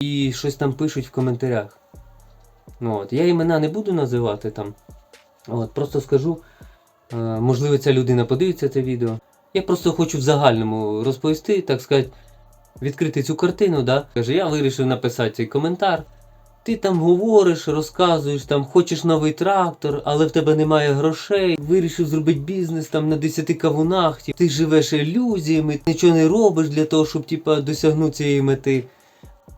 і щось там пишуть в коментарях. Ну, от. Я імена не буду називати там. От, просто скажу, е, можливо, ця людина подивиться це відео. Я просто хочу в загальному розповісти, так сказати, відкрити цю картину. Да? Каже, я вирішив написати цей коментар. Ти там говориш, розказуєш, там хочеш новий трактор, але в тебе немає грошей. Вирішив зробити бізнес там на 10 кавунах. Ти живеш ілюзіями, нічого не робиш для того, щоб типа, досягнути цієї мети.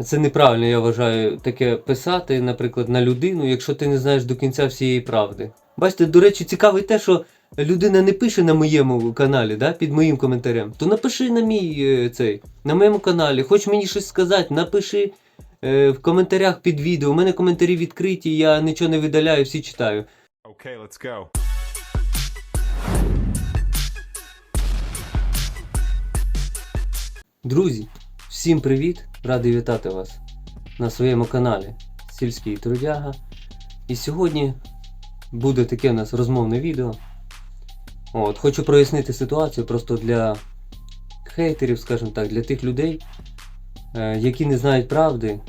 Це неправильно, я вважаю, таке писати, наприклад, на людину, якщо ти не знаєш до кінця всієї правди. Бачите, до речі, цікаво те, що людина не пише на моєму каналі, да, під моїм коментарем, то напиши на мій е, цей, на моєму каналі. Хоч мені щось сказати, напиши е, в коментарях під відео. У мене коментарі відкриті, я нічого не видаляю, всі читаю. Okay, let's go. Друзі, всім привіт! Радий вітати вас на своєму каналі Сільський Трудяга. І сьогодні буде таке у нас розмовне відео. От, хочу прояснити ситуацію просто для хейтерів, скажімо так, для тих людей, е, які не знають правди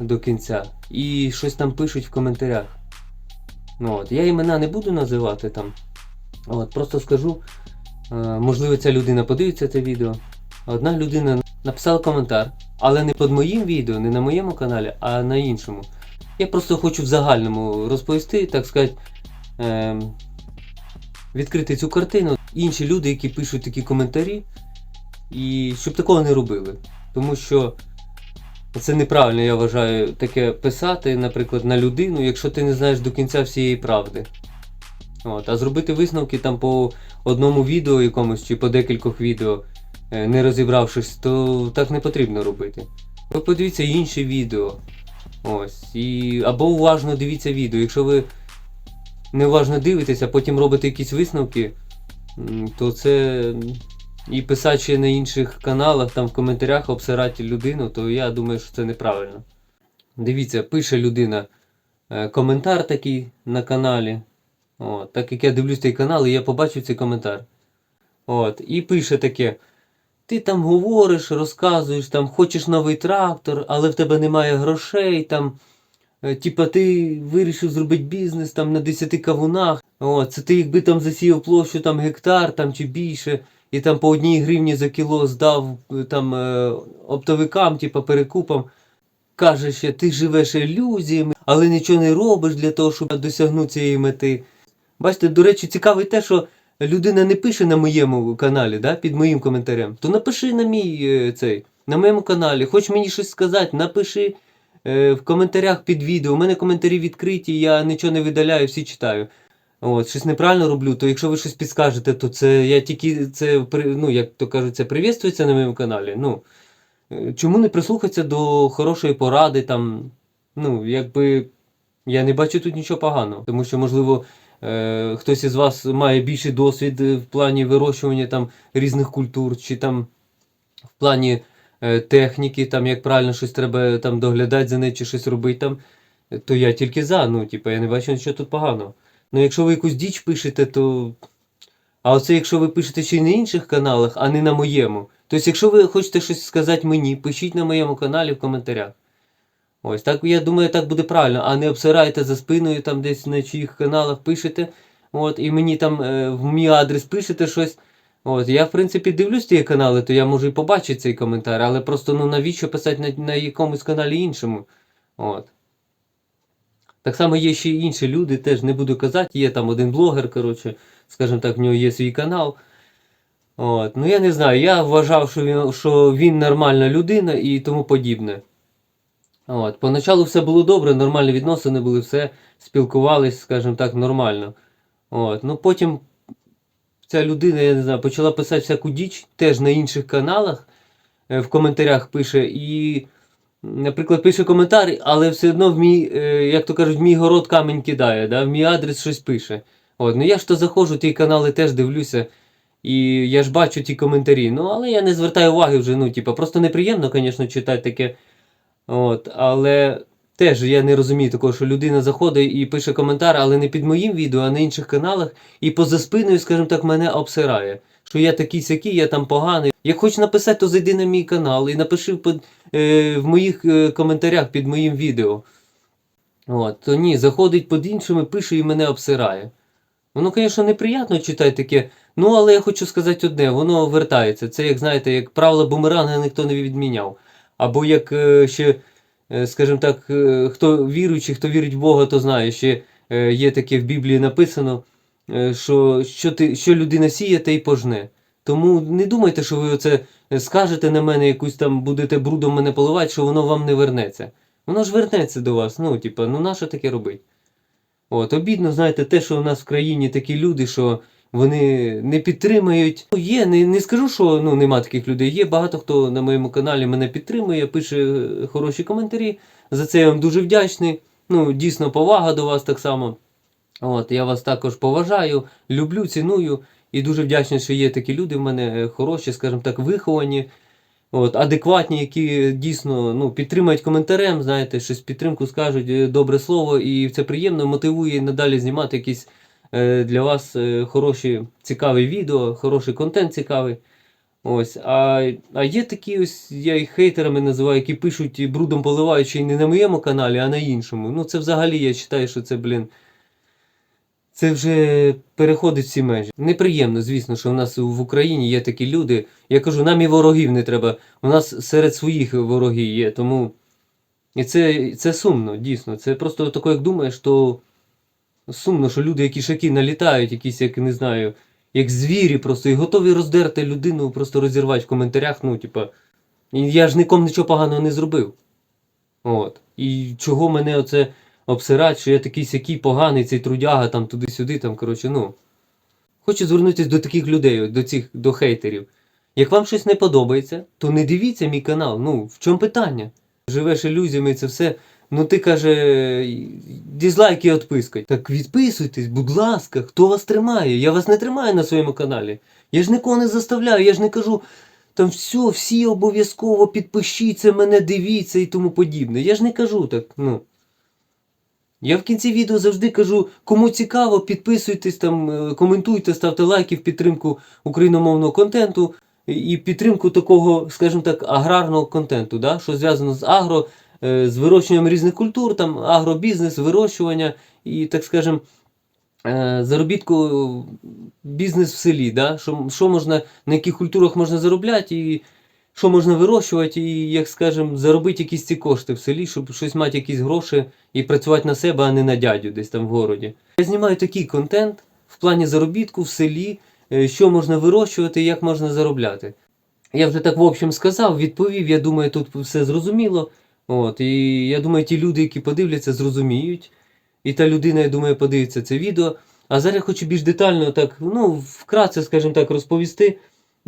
до кінця і щось там пишуть в коментарях. Ну, от, я імена не буду називати там. От, просто скажу, е, можливо, ця людина подивиться це відео. Одна людина написала коментар, але не під моїм відео, не на моєму каналі, а на іншому. Я просто хочу в загальному розповісти, так сказати, ем, відкрити цю картину. Інші люди, які пишуть такі коментарі, і щоб такого не робили. Тому що це неправильно, я вважаю, таке писати, наприклад, на людину, якщо ти не знаєш до кінця всієї правди. От, а зробити висновки там по одному відео якомусь чи по декількох відео е, не розібравшись, то так не потрібно робити. Ви подивіться інші відео. Ось. І... Або уважно дивіться відео. Якщо ви неуважно дивитеся, а потім робите якісь висновки, то це і писати ще на інших каналах, там в коментарях обсирати людину, то я думаю, що це неправильно. Дивіться, пише людина е, коментар такий на каналі. От, так як я дивлюсь цей канал, і я побачив цей коментар. От, і пише таке. Ти там говориш, розказуєш, там хочеш новий трактор, але в тебе немає грошей. там, е, Типа ти вирішив зробити бізнес там на 10 кавунах. О, це ти якби там засіяв площу там гектар там чи більше, і там по одній гривні за кіло здав е, там е, оптовикам, типа перекупам. Каже ще, ти живеш ілюзіями, але нічого не робиш для того, щоб досягнути цієї мети. Бачите, до речі, цікаво те, що людина не пише на моєму каналі, да, під моїм коментарем, то напиши на мій е, цей, на моєму каналі. Хоч мені щось сказати, напиши е, в коментарях під відео. У мене коментарі відкриті, я нічого не видаляю, всі читаю. От, щось неправильно роблю, то якщо ви щось підскажете, то це я тільки це ну, як то кажуть, це привітствується на моєму каналі. Ну, е, чому не прислухатися до хорошої поради там, ну, якби я не бачу тут нічого поганого, тому що, можливо, е, хтось із вас має більший досвід е, в плані вирощування там різних культур, чи там в плані е, техніки, там як правильно щось треба там доглядати за нею, чи щось робити там, е, то я тільки за. Ну, типу, я не бачу нічого тут поганого. Ну, якщо ви якусь діч пишете, то. А оце якщо ви пишете ще й на інших каналах, а не на моєму. Тобто, якщо ви хочете щось сказати мені, пишіть на моєму каналі в коментарях. Ось так я думаю, так буде правильно, а не обсирайте за спиною там десь на чиїх каналах пишете. От, і мені там е, в мій адрес пишете щось. От, я, в принципі, дивлюсь ті канали, то я можу і побачити цей коментар, але просто ну навіщо писати на, на якомусь каналі іншому. От. Так само є ще й інші люди, теж не буду казати, є там один блогер, коротше, скажімо так, в нього є свій канал. От. Ну я не знаю, я вважав, що він, що він нормальна людина і тому подібне. От. Поначалу все було добре, нормальні відносини були, все спілкувались, скажімо так, нормально. От. Ну потім ця людина, я не знаю, почала писати всяку діч теж на інших каналах, е, в коментарях пише і. Наприклад, пише коментар, але все одно в мій, е, як то кажуть, в мій город камінь кидає, да? в мій адрес щось пише. От, ну я ж то заходжу, ті канали теж дивлюся, і я ж бачу ті коментарі. Ну, але я не звертаю уваги вже, ну, типу, просто неприємно, звісно, читати таке. От, але теж я не розумію такого, що людина заходить і пише коментар, але не під моїм відео, а на інших каналах, і поза спиною, скажімо так, мене обсирає. Що я такий сякий, я там поганий. Як хочеш написати, то зайди на мій канал і напиши під, е, в моїх е, коментарях під моїм відео. От, то ні, заходить під іншими, пише і мене обсирає. Воно, звісно, неприємно читати таке, ну але я хочу сказати одне, воно вертається. Це, як знаєте, як правило бумеранга ніхто не відміняв. Або як е, ще, е, скажімо так, е, хто віруючий, хто вірить в Бога, то знає, ще є таке в Біблії написано, що, що, ти, що людина сіє, те й пожне. Тому не думайте, що ви оце скажете на мене, якусь там будете брудом мене поливати, що воно вам не вернеться. Воно ж вернеться до вас. Ну, типа, ну нащо таке робить? От, обідно, знаєте, те, що у нас в країні такі люди, що вони не підтримують. Ну, є, не, не скажу, що ну, нема таких людей. Є багато хто на моєму каналі мене підтримує, пише е, хороші коментарі. За це я вам дуже вдячний. Ну, дійсно, повага до вас так само. От, я вас також поважаю, люблю, ціную і дуже вдячний, що є такі люди в мене е, хороші, скажімо так, виховані, от, адекватні, які дійсно ну, підтримують коментарем, знаєте, щось підтримку скажуть, е, добре слово, і це приємно мотивує надалі знімати якісь для вас е, хороші, цікаві відео, хороший контент цікавий. Ось, а, а є такі ось, я їх хейтерами називаю, які пишуть брудом поливаючи не на моєму каналі, а на іншому. Ну це взагалі я вважаю, що це, блін. Це вже переходить всі межі. Неприємно, звісно, що в нас в Україні є такі люди. Я кажу, нам і ворогів не треба. У нас серед своїх вороги є. Тому. І це, це сумно, дійсно. Це просто таке, як думаєш, то сумно, що люди, які шаки налітають, якісь, як не знаю, як звірі просто, і готові роздерти людину, просто розірвати в коментарях. Ну, типа, я ж нікому нічого поганого не зробив. От. І чого мене оце обсирать, що я такий сякий поганий, цей трудяга, там туди-сюди, там, коротше, ну. Хочу звернутися до таких людей, до цих до хейтерів. Як вам щось не подобається, то не дивіться мій канал. Ну, в чому питання? Живеш ілюзіями, це все. Ну ти каже, дізлайки відпискать. Так відписуйтесь, будь ласка, хто вас тримає? Я вас не тримаю на своєму каналі. Я ж нікого не заставляю, я ж не кажу, там все, всі обов'язково підпишіться, мене дивіться і тому подібне. Я ж не кажу так, ну. Я в кінці відео завжди кажу, кому цікаво, підписуйтесь там, е, коментуйте, ставте лайки в підтримку україномовного контенту і підтримку такого, скажімо так, аграрного контенту, да? що зв'язано з агро, з вирощуванням різних культур, там агробізнес, вирощування і, так скажемо, е, заробітку бізнес в селі, да? що, що можна, на яких культурах можна заробляти і що можна вирощувати, і, як скажемо, заробити якісь ці кошти в селі, щоб щось мати якісь гроші і працювати на себе, а не на дядю десь там в городі. Я знімаю такий контент в плані заробітку в селі, е, що можна вирощувати, як можна заробляти. Я вже так в общем сказав, відповів. Я думаю, тут все зрозуміло. От, і я думаю, ті люди, які подивляться, зрозуміють. І та людина, я думаю, подивиться це відео. А зараз я хочу більш детально, так, ну, вкратце, скажімо так, розповісти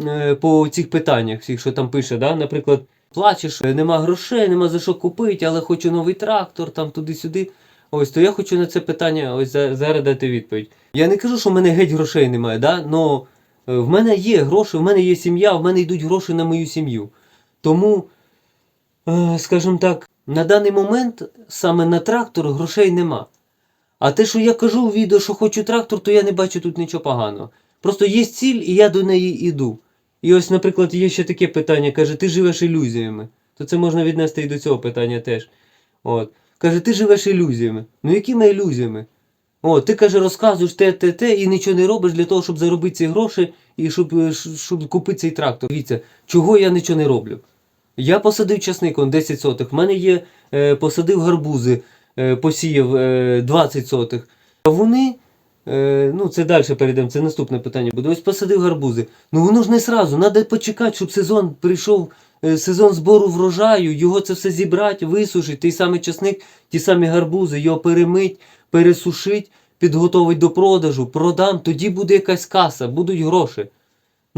е, по цих питаннях, всіх, що там пише. Да? Наприклад, плачеш, нема грошей, нема за що купити, але хочу новий трактор, там туди-сюди. Ось, то я хочу на це питання ось зараз дати відповідь. Я не кажу, що в мене геть грошей немає, да? но е, в мене є гроші, в мене є сім'я, в мене йдуть гроші на мою сім'ю. Тому, скажімо так, на даний момент саме на трактор грошей нема. А те, що я кажу у відео, що хочу трактор, то я не бачу тут нічого поганого. Просто є ціль, і я до неї йду. І ось, наприклад, є ще таке питання, каже, ти живеш ілюзіями. То це можна віднести і до цього питання теж. От. Каже, ти живеш ілюзіями. Ну якими ілюзіями? О, ти каже, розказуєш те, те, те, і нічого не робиш для того, щоб заробити ці гроші і щоб, е, щоб купити цей трактор. Дивіться, чого я нічого не роблю? Я посадив часник, он 10 сотих. В мене є, е, посадив гарбузи, е, посіяв е, 20 сотих. А вони, е, ну це далі перейдемо, це наступне питання буде. Ось посадив гарбузи. Ну воно ж не сразу, треба почекати, щоб сезон прийшов, е, сезон збору врожаю, його це все зібрати, висушити, той самий часник, ті самі гарбузи, його перемить, пересушить, підготовить до продажу, продам, тоді буде якась каса, будуть гроші.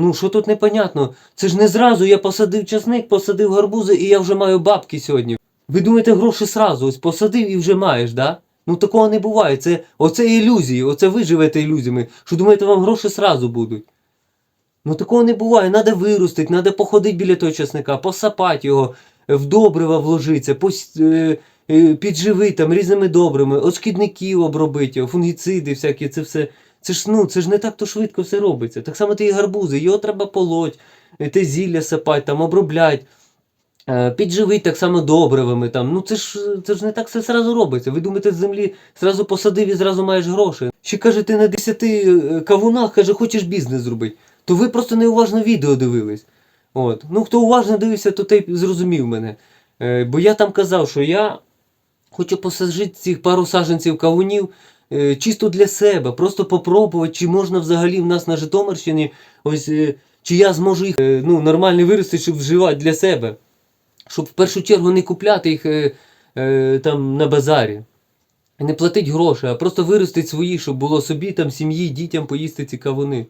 Ну, що тут непонятно? Це ж не зразу я посадив часник, посадив гарбузи і я вже маю бабки сьогодні. Ви думаєте, гроші сразу, ось посадив і вже маєш, да? Ну такого не буває. Це оце ілюзії, оце ви живете ілюзіями, що думаєте, вам гроші сразу будуть. Ну такого не буває. Надо виростити, треба походити біля того часника, посапати його, в добрива вложитися, пос, е, е, підживити там різними добрими, от обробити, фунгіциди всякі, це все. Це ж, ну, це ж не так то швидко все робиться. Так само ті гарбузи, його треба полоть, е, те зілля сапати, там обробляти. е, підживить так само добривами. Там. Ну це ж, це ж не так все зразу робиться. Ви думаєте, з землі зразу посадив і зразу маєш гроші. Ще каже, ти на 10 е, кавунах каже, хочеш бізнес зробити. То ви просто неуважно відео дивились. От. Ну, хто уважно дивився, то той зрозумів мене. Бо я там казав, що я хочу посаджити цих пару саджанців кавунів чисто для себе, просто попробувати, чи можна взагалі в нас на Житомирщині, ось, е, чи я зможу їх е, ну, нормально виростити, щоб вживати для себе. Щоб в першу чергу не купляти їх е, е, там на базарі. Не платити гроші, а просто виростити свої, щоб було собі, там, сім'ї, дітям поїсти ці кавуни.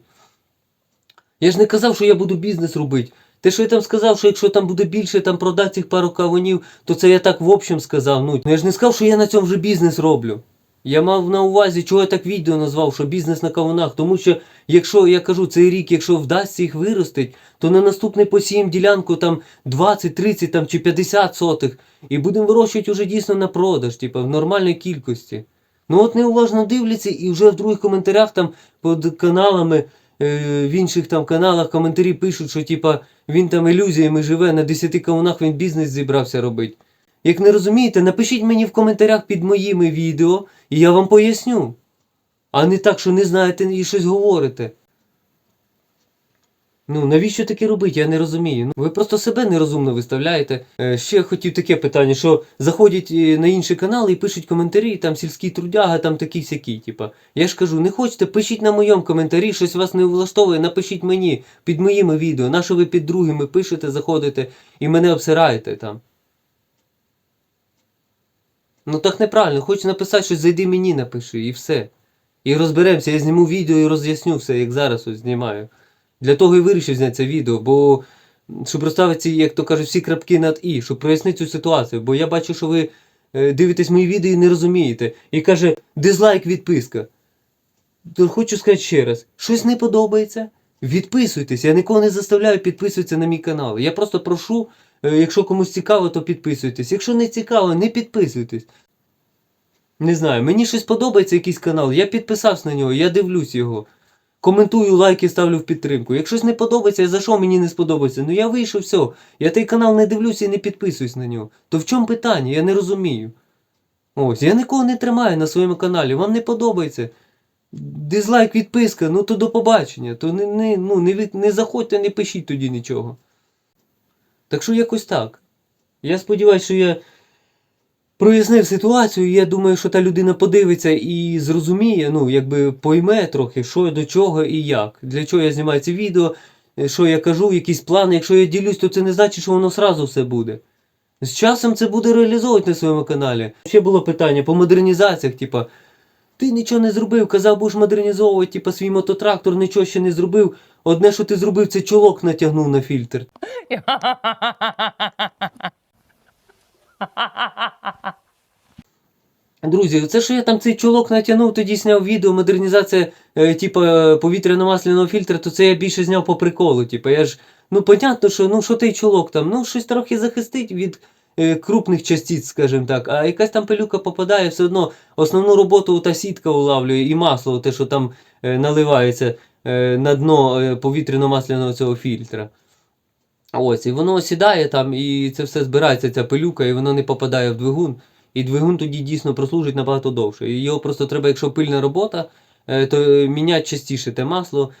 Я ж не казав, що я буду бізнес робити. Те, що я там сказав, що якщо там буде більше там продати цих пару кавунів, то це я так в общем сказав. Ну, я ж не сказав, що я на цьому вже бізнес роблю. Я мав на увазі, чого я так відео назвав, що бізнес на кавунах. Тому що, якщо я кажу, цей рік, якщо вдасться їх виростити, то на наступний посієм ділянку там 20, 30 там, чи 50 сотих. І будемо вирощувати вже дійсно на продаж, типу, в нормальній кількості. Ну от неуважно дивляться і вже в других коментарях там під каналами, е, в інших там каналах коментарі пишуть, що типа він там ілюзіями живе, на 10 кавунах він бізнес зібрався робити. Як не розумієте, напишіть мені в коментарях під моїми відео, і я вам поясню. А не так, що не знаєте і щось говорите. Ну, навіщо таке робити? Я не розумію. Ну, ви просто себе нерозумно виставляєте. Е, ще хотів таке питання, що заходять е, на інші канали і пишуть коментарі, там сільський трудяга, там такий сякий. Типа. Я ж кажу, не хочете, пишіть на моєму коментарі, щось вас не влаштовує, напишіть мені під моїми відео. На що ви під другими пишете, заходите і мене обсираєте там. Ну так неправильно, хочеш написати щось, зайди мені напиши і все. І розберемося, я зніму відео і роз'ясню все, як зараз ось знімаю. Для того і вирішив зняти це відео, бо щоб розставити як то кажуть, всі крапки над і, щоб прояснити цю ситуацію. Бо я бачу, що ви е, дивитесь мої відео і не розумієте. І каже, дизлайк, відписка. То хочу сказати ще раз: щось не подобається. Відписуйтесь, я нікого не заставляю підписуватися на мій канал. Я просто прошу, якщо комусь цікаво, то підписуйтесь. Якщо не цікаво, не підписуйтесь. Не знаю, мені щось подобається якийсь канал, я підписався на нього, я дивлюсь його. Коментую, лайки ставлю в підтримку. Якщо щось не подобається, за що мені не сподобається? Ну я вийшов, все. Я той канал не дивлюся і не підписуюсь на нього. То в чому питання? Я не розумію. Ось, я нікого не тримаю на своєму каналі. Вам не подобається. Дизлайк, відписка, ну то до побачення. То не, не, ну, не, не заходьте, не пишіть тоді нічого. Так що якось так. Я сподіваюся, що я прояснив ситуацію, і я думаю, що та людина подивиться і зрозуміє, ну, якби пойме трохи, що до чого і як. Для чого я знімаю це відео, е, що я кажу, якісь плани. Якщо я ділюсь, то це не значить, що воно сразу все буде. З часом це буде реалізовувати на своєму каналі. Ще було питання по модернізаціях, типа, ти нічого не зробив, казав, будеш модернізовувати, типа, свій мототрактор, нічого ще не зробив. Одне, що ти зробив, це чолок натягнув на фільтр. Друзі, це що я там цей чолок натягнув, тоді зняв відео, модернізація е, типа повітряно-масляного фільтра, то це я більше зняв по приколу. Типа, я ж, ну понятно, що ну що той чолок там, ну щось трохи захистить від е, крупних частиць, скажімо так, а якась там пилюка попадає, все одно основну роботу та сітка улавлює і масло, те, що там е, наливається на дно е, повітряно-масляного цього фільтра. Ось, і воно осідає там, і це все збирається, ця пилюка, і воно не попадає в двигун. І двигун тоді дійсно прослужить набагато довше. І його просто треба, якщо пильна робота, е, то е, міняти частіше те масло,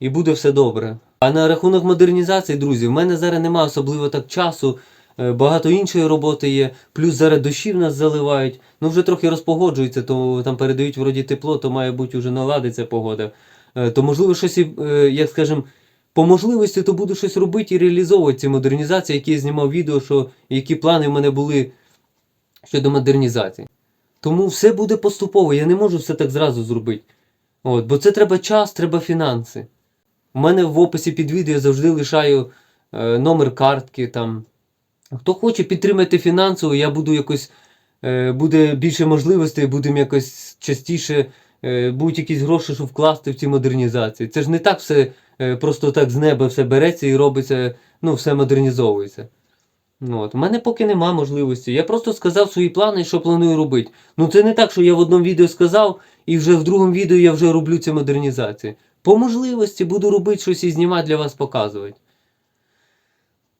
і буде все добре. А на рахунок модернізації, друзі, в мене зараз немає особливо так часу. е, Багато іншої роботи є, плюс зараз дощі в нас заливають. Ну вже трохи розпогоджується, то там передають вроді тепло, то має бути вже наладиться погода. Е, То можливо щось, е, як скажем, по можливості, то буду щось робити і реалізовувати ці модернізації, які я знімав відео, що які плани в мене були щодо модернізації. Тому все буде поступово, я не можу все так зразу зробити. От, бо це треба час, треба фінанси. У мене в описі під відео я завжди лишаю е, номер картки. Там. Хто хоче підтримати фінансово, я буду якось, е, буде більше можливостей, будемо якось частіше, будуть якісь гроші, щоб вкласти в ці модернізації. Це ж не так все е, просто так з неба все береться і робиться, ну, все модернізовується. Ну, от. У мене поки нема можливості. Я просто сказав свої плани, що планую робити. Ну це не так, що я в одному відео сказав, і вже в другому відео я вже роблю ці модернізації. По можливості буду робити щось і знімати для вас показувати.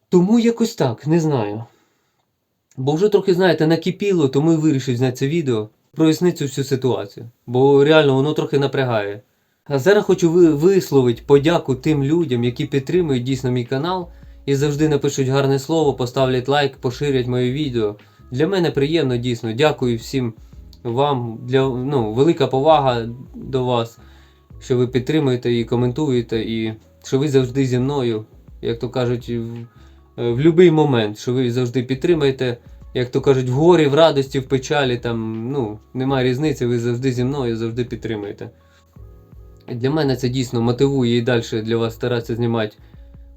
Тому якось так, не знаю. Бо вже трохи, знаєте, накипіло, тому і вирішив зняти це відео, прояснити всю ситуацію. Бо реально воно трохи напрягає. А зараз хочу висловити подяку тим людям, які підтримують дійсно мій канал і завжди напишуть гарне слово, поставлять лайк, поширять моє відео. Для мене приємно дійсно. Дякую всім вам. Для, ну, велика повага до вас, що ви підтримуєте і коментуєте, і що ви завжди зі мною, як то кажуть, в, е, в будь-який момент, що ви завжди підтримаєте. Як то кажуть, в горі, в радості, в печалі, там ну, немає різниці, ви завжди зі мною, завжди підтримуєте. Для мене це дійсно мотивує і далі для вас старатися знімати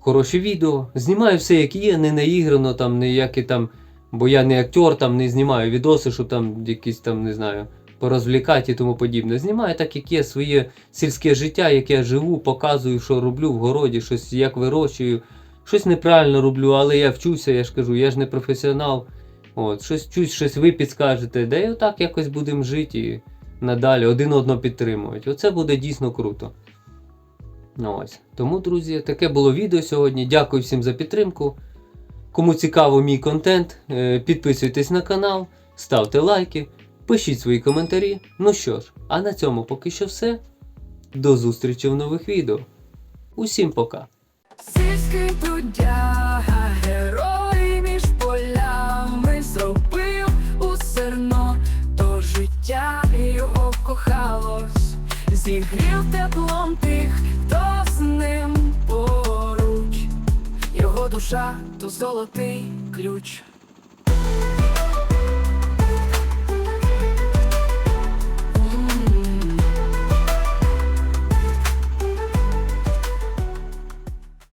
хороші відео. Знімаю все, як є, не наіграно, там, ніякі там, бо я не актер, там не знімаю відоси, щоб там якісь там, не знаю, порозвлікати і тому подібне. Знімаю так, як є своє сільське життя, як я живу, показую, що роблю в городі, щось як вирощую. Щось неправильно роблю, але я вчуся, я ж кажу, я ж не професіонал. От, щось чусь, щось ви підскажете, де і отак якось будемо жити і надалі один одного підтримувати. Оце буде дійсно круто. Ось. Тому, друзі, таке було відео сьогодні. Дякую всім за підтримку. Кому цікаво мій контент, е, підписуйтесь на канал, ставте лайки, пишіть свої коментарі. Ну що ж, а на цьому поки що все. До зустрічі в нових відео. Усім пока! Зігрів теплом тих, хто з ним поруч, його душа то золотий ключ.